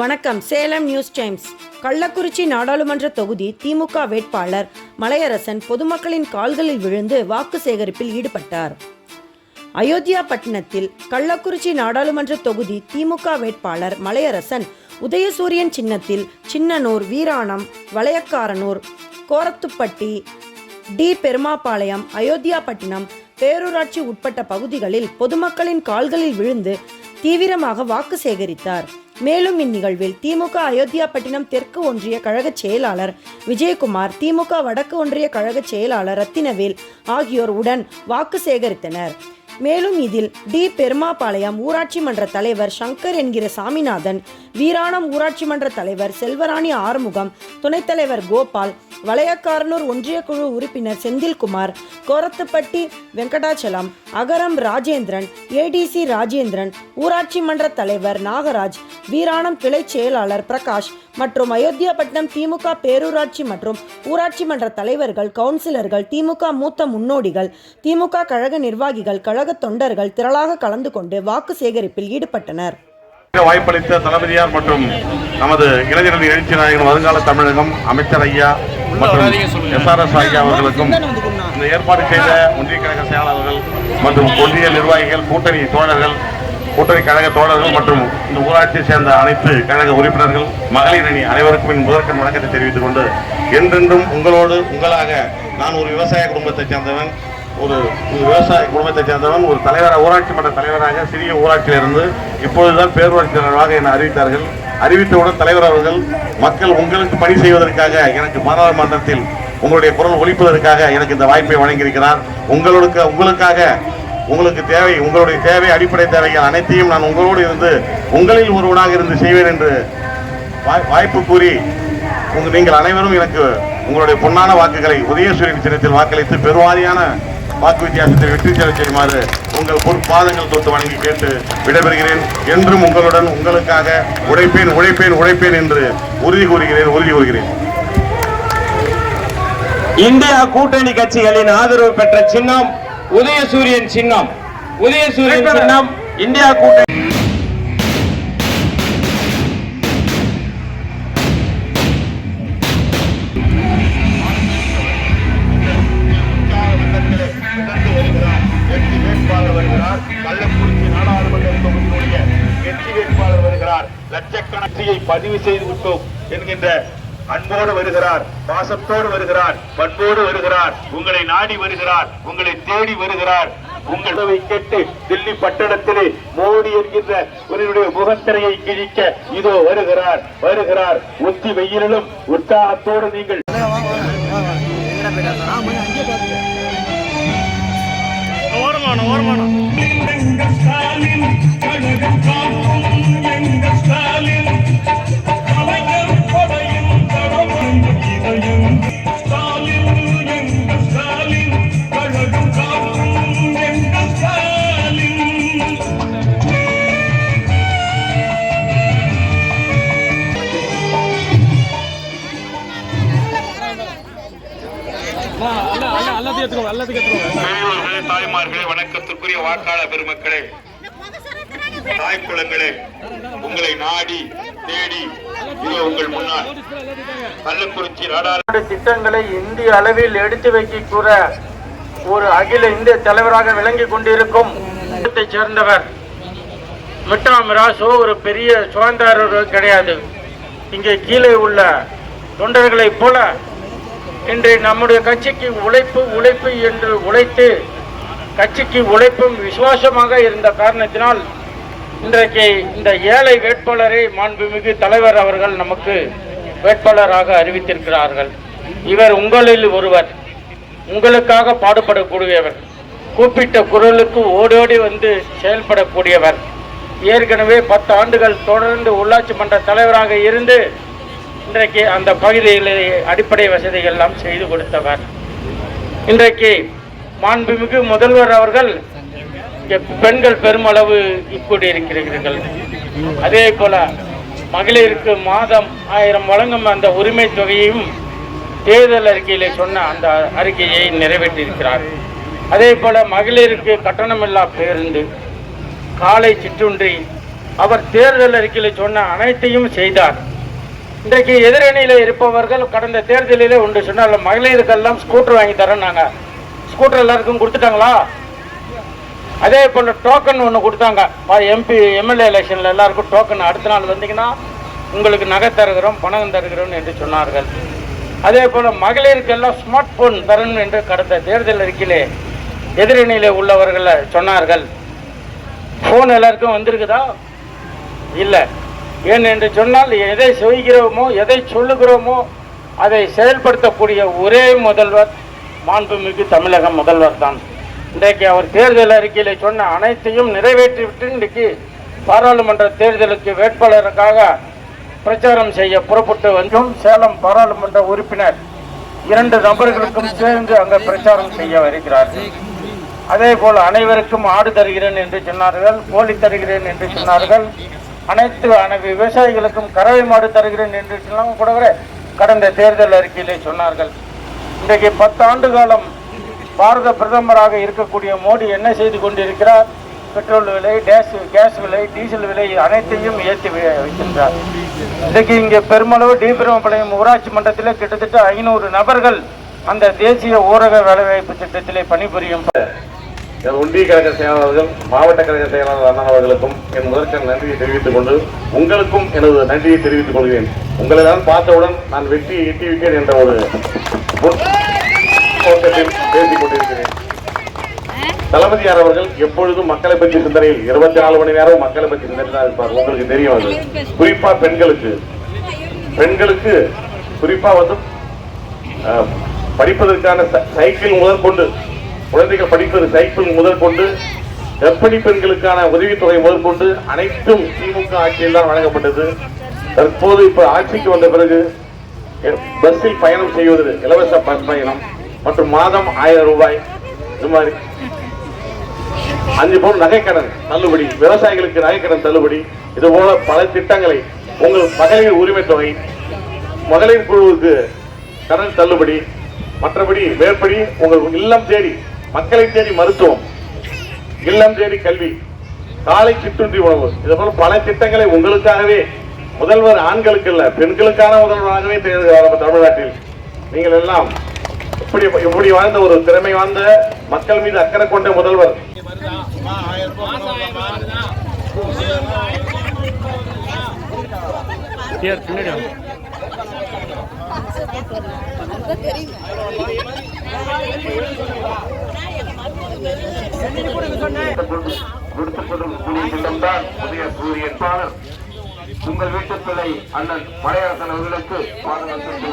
வணக்கம். Salem news times. Kallakurichi நாடாளுமன்ற தொகுதி திமுக வேட்பாளர் மலையரசன் பொதுமக்களின் கால்களில் விழுந்து வாக்கு சேகரிப்பில் ஈடுபட்டார். அயோத்தியா பட்டினத்தில் கள்ளக்குறிச்சி நாடாளுமன்ற தொகுதி திமுக வேட்பாளர் மலையரசன் உதயசூரியன் சின்னத்தில் சின்னனூர் வீராணம் வளையக்காரனூர் கோரத்துப்பட்டி டி. பெருமாபாளையம் அயோத்தியாபட்டினம் பேரூராட்சி உட்பட்ட பகுதிகளில் பொதுமக்களின் கால்களில் விழுந்து தீவிரமாக வாக்கு சேகரித்தார். மேலும் இந்நிகழ்வில் திமுக அயோத்தியாபட்டினம் தெற்கு ஒன்றிய கழக செயலாளர் விஜயகுமார் திமுக வடக்கு ஒன்றிய கழக செயலாளர் ரத்தினவேல் ஆகியோர் உடன் வாக்கு சேகரித்தனர். மேலும் இதில் டி. பெருமாபாளையம் ஊராட்சி மன்ற தலைவர் சங்கர் என்கிற சாமிநாதன் வீராணம் ஊராட்சி மன்ற தலைவர் செல்வராணி ஆறுமுகம் துணைத் தலைவர் கோபால் வளையக்காரனூர் ஒன்றிய குழு உறுப்பினர் செந்தில்குமார் கோரத்துப்பட்டி வெங்கடாச்சலம் அகரம் ராஜேந்திரன் ஏடிசி ராஜேந்திரன் ஊராட்சி மன்ற தலைவர் நாகராஜ் வீராணம் கிளை செயலாளர் பிரகாஷ் மற்றும் அயோத்தியாபட்டினம் திமுக பேரூராட்சி மற்றும் ஊராட்சி மன்ற தலைவர்கள் கவுன்சிலர்கள் திமுக மூத்த முன்னோடிகள் திமுக கழக நிர்வாகிகள் கழக தொண்டர்கள் திரளாக கலந்து கொண்டு வாக்கு சேகரிப்பில் ஈடுபட்டனர். வாய்ப்பளித்த தளபதியார் மற்றும் நமது இளைஞரணி எழுச்சி நாயகன் வருங்கால தமிழகம் அமைச்சர் ஐயா மற்றும் எஸ்ஆர்எஸ் ஐயா அவர்களுக்கும் இந்த ஏற்பாடு செய்த ஒன்றிய கழக செயலாளர்கள் மற்றும் ஒன்றிய நிர்வாகிகள் கூட்டணி தோழர்கள் கூட்டணி கழக தோழர்கள் மற்றும் இந்த ஊராட்சியை சேர்ந்த அனைத்து கழக உறுப்பினர்கள் மகளிர் அணி அனைவருக்கும் என் முதற்கண் வணக்கத்தை தெரிவித்துக் கொண்டு என்றென்றும் உங்களோடு உங்களாக நான் ஒரு விவசாய குடும்பத்தைச் சேர்ந்தவன் ஒரு விவசாய குடும்பத்தைச் சேர்ந்தவன் ஒரு தலைவராக ஊராட்சி மன்ற தலைவராக சிறிய ஊராட்சியிலிருந்து இப்பொழுதுதான் பேரூராட்சி தலைவராக என்னை அறிவித்தார்கள். அறிவித்தவுடன் தலைவர் அவர்கள் மக்கள் உங்களுக்கு பணி செய்வதற்காக எனக்கு பாராளுமன்றத்தில் உங்களுடைய குரல் ஒழிப்பதற்காக எனக்கு இந்த வாய்ப்பை வழங்கியிருக்கிறார். உங்களுக்கு உங்களுக்காக உங்களுக்கு தேவை உங்களுடைய தேவை அடிப்படை தேவைகள் அனைத்தையும் நான் உங்களோடு இருந்து உங்களில் ஒருவனாக இருந்து செய்வேன் என்று வாய்- வாய்ப்பு கூறி உங்க நீங்கள் அனைவரும் எனக்கு உங்களுடைய பொன்னான வாக்குகளை உதயசூரியன் சின்னத்தில் வாக்களித்து பெருவாரியான வாக்கு வித்தியாசத்தில் வெற்றி பெற செய்யுமாறு உங்கள் பொற்பாதங்கள் தொட்டு வணங்கி கேட்டு விடைபெறுகிறேன். என்றும் உங்களுடன் உங்களுக்காக உழைப்பேன் உழைப்பேன் உழைப்பேன் என்று உறுதி கூறுகிறேன் உறுதி கூறுகிறேன். இந்தியா கூட்டணி கட்சிகளின் ஆதரவு பெற்ற சின்னம் உதயசூரியன் சின்னம். உதயசூரியன் சின்னம். இந்தியா கூட்டணி. வெற்றி வேட்பாளர் வருகிறார். கள்ளக்குறிச்சி நாடாளுமன்ற தொகுதியினுடைய வெற்றி வேட்பாளர் வருகிறார். லட்சக்கணக்கியை பதிவு செய்து விட்டோம் என்கின்ற அன்போடு வருகிறார் பாசத்தோடு வருகிறார் பண்போடு வருகிறார் உங்களை நாடி வருகிறார் உங்களை தேடி வருகிறார். உங்களை கேட்டு தில்லி பட்டணத்திலே மோடி என்கின்ற உன்னுடைய முகத்திரையை கிழிக்க இதோ வருகிறார் வருகிறார். உச்சி வெயிலிலும் உற்சாகத்தோடு நீங்கள் எங்கள் ஸ்டாலின் பெரியவர்களே தாய்மார்களே வணக்கத்திற்குரிய வாக்காளர் பெருமக்களே தாய்க்குளங்களே உங்களை நாடி தேடி உங்கள் முன்னால். கள்ளக்குறிச்சி நாடாளுமன்ற திட்டங்களை இந்திய அளவில் எடுத்து வைக்கக்கூற ஒரு அகில இந்திய தலைவராக விளங்கி கொண்டிருக்கும் சேர்ந்தவர் மிட்டா மிராசோ ஒரு பெரிய சுதந்திரர் கிடையாது. இங்கே கீழே உள்ள தொண்டர்களைப் போல இன்று நம்முடைய கட்சிக்கு உழைப்பு உழைப்பு என்று உழைத்து கட்சிக்கு உழைப்பும் விசுவாசமாக இருந்த காரணத்தினால் இன்றைக்கு இந்த ஏழை வேட்பாளரை மாண்புமிகு தலைவர் அவர்கள் நமக்கு வேட்பாளராக அறிவித்திருக்கிறார்கள். இவர் உங்களில் ஒருவர். உங்களுக்காக பாடுபடக்கூடியவர். கூப்பிட்ட குரலுக்கு ஓடோடி வந்து செயல்படக்கூடியவர். ஏற்கனவே பத்து ஆண்டுகள் தொடர்ந்து உள்ளாட்சி மன்ற தலைவராக இருந்து இன்றைக்கு அந்த பகுதியில் அடிப்படை வசதிகள் எல்லாம் செய்து கொடுத்தவர். இன்றைக்கு மாண்புமிகு முதல்வர் அவர்கள் பெண்கள் பெருமளவு இப்படி இருக்கிறீர்கள். அதே போல மகளிருக்கு மாதம் ஆயிரம் வழங்கும் அந்த உரிமை தொகையையும் தேர்தல் அறிக்கையிலே சொன்ன அந்த அறிக்கையை நிறைவேற்றியிருக்கிறார். அதே போல மகளிருக்கு கட்டணமில்லா பேருந்து காலை சிற்றுன்றி அவர் தேர்தல் அறிக்கையில் சொன்ன அனைத்தையும் செய்தார். இன்றைக்கு எதிரணியில் இருப்பவர்கள் கடந்த தேர்தலிலே ஒன்று சொன்னால மகளிருக்கெல்லாம் ஸ்கூட்டர் வாங்கி தரேன்னாங்க. ஸ்கூட்டர் எல்லாருக்கும் கொடுத்துட்டாங்களா? அதே போல் டோக்கன் ஒன்று கொடுத்தாங்க. எம்பி எம்எல்ஏ எலெக்ஷனில் எல்லாருக்கும் டோக்கன் அடுத்த நாள் வந்தீங்கன்னா உங்களுக்கு நகை தருகிறோம் பணம் தருகிறோம் என்று சொன்னார்கள். அதே போல் மகளிருக்கெல்லாம் ஸ்மார்ட் போன் தரணும் என்று கடந்த தேர்தல் அறிக்கையிலே எதிரணியில் உள்ளவர்களை சொன்னார்கள். ஃபோன் எல்லாருக்கும் வந்திருக்குதா? இல்லை. ஏன் என்று சொன்னால் எதை செய்கிறோமோ எதை சொல்லுகிறோமோ அதை செயல்படுத்தக்கூடிய ஒரே முதல்வர் மாண்புமிகு தமிழக முதல்வர் தான். இன்றைக்கு அவர் தேர்தல் அறிக்கையில் சொன்ன அனைத்தையும் நிறைவேற்றிவிட்டு இன்றைக்கு பாராளுமன்ற தேர்தலுக்கு வேட்பாளருக்காக பிரச்சாரம் செய்ய புறப்பட்டு வந்தும் சேலம் பாராளுமன்ற உறுப்பினர் இரண்டு நபர்களுக்கும் சேர்ந்து அங்கே பிரச்சாரம் செய்ய வருகிறார்கள். அதே போல் அனைவருக்கும் ஆடு தருகிறேன் என்று சொன்னார்கள் கோழி தருகிறேன் என்று சொன்னார்கள். அனைத்து அனைத்து விவசாயிகளுக்கும் கறவை மாடு தருகிறேன் என்று கூட கூட கடந்த தேர்தல் அறிக்கையிலே சொன்னார்கள். இன்றைக்கு பத்து ஆண்டு காலம் பாரத பிரதமராக இருக்கக்கூடிய மோடி என்ன செய்து கொண்டிருக்கிறார்? பெட்ரோல் விலை கேஸ் கேஸ் விலை டீசல் விலை அனைத்தையும் ஏற்றி வைக்கின்றார். இன்றைக்கு இங்கே பெருமளவு டிபிரமபாளையம் ஊராட்சி மன்றத்தில் கிட்டத்தட்ட ஐநூறு நபர்கள் அந்த தேசிய ஊரக வேலைவாய்ப்பு திட்டத்திலே பணிபுரியும் எனது ஒன்றிய கழக செயலாளர்கள் மாவட்ட கழக செயலாளர் அண்ணன் அவர்களுக்கும் என் முதற்கண் நன்றியை தெரிவித்துக் கொண்டு உங்களுக்கும் எனது நன்றியை தெரிவித்துக் கொள்கிறேன். உங்களை நான் பார்த்தவுடன் நான் வெற்றியை எட்டிவிட்டேன் என்ற ஒரு நோக்கத்தில் பேசிக் கொண்டிருக்கிறேன். தளபதியார் அவர்கள் எப்பொழுதும் மக்களை பற்றி சிந்தனையில் இருபத்தி நாலு மணி நேரம் மக்களை பற்றி சிந்தனை இருப்பார். உங்களுக்கு தெரியும் அது. குறிப்பா பெண்களுக்கு. பெண்களுக்கு குறிப்பா வந்து படிப்பதற்கான ச- சைக்கிள் முதற்கொண்டு குழந்தைகள் படிப்பது சைக்கிள் முதல் கொண்டு கர்ப்பிணி பெண்களுக்கான உதவித்தொகை முதல் கொண்டு அனைத்தும் திமுக ஆட்சியில் தான் வழங்கப்பட்டது. தற்போது இப்ப ஆட்சிக்கு வந்த பிறகு பஸ்ஸில் பயணம் செய்வது இலவச பஸ் பயணம் மற்றும் மாதம் ஆயிரம் ரூபாய். இது மாதிரி. அஞ்சு பவுன் நகைக்கடன் தள்ளுபடி விவசாயிகளுக்கு நகைக்கடன் தள்ளுபடி இது போல பல திட்டங்களை உங்கள் மகளிர் உரிமை தொகை மகளிர் குழுவுக்கு கடன் தள்ளுபடி மற்றபடி மேற்படி உங்கள் இல்லம் தேடி மக்களை தேடி மருத்துவம் இல்லம் தேடி கல்வி காலை சிற்றுண்டி உணவு. இது போல பல திட்டங்களை உங்களுக்காகவே முதல்வர் ஆண்களுக்கு இல்ல பெண்களுக்கான முதல்வராகவே தமிழ்நாட்டில். நீங்கள் எல்லாம் இப்படி இப்படி வாழ்ந்த ஒரு திறமை வாய்ந்த மக்கள் மீது அக்கறை கொண்ட முதல்வர். கொடுத்துக்கொள்ளக்கூடிய புதிய சூரியன் உங்கள் வீட்டு பிள்ளை அண்ணன் மலையரசன் அவர்களுக்கு பாதுகாப்பு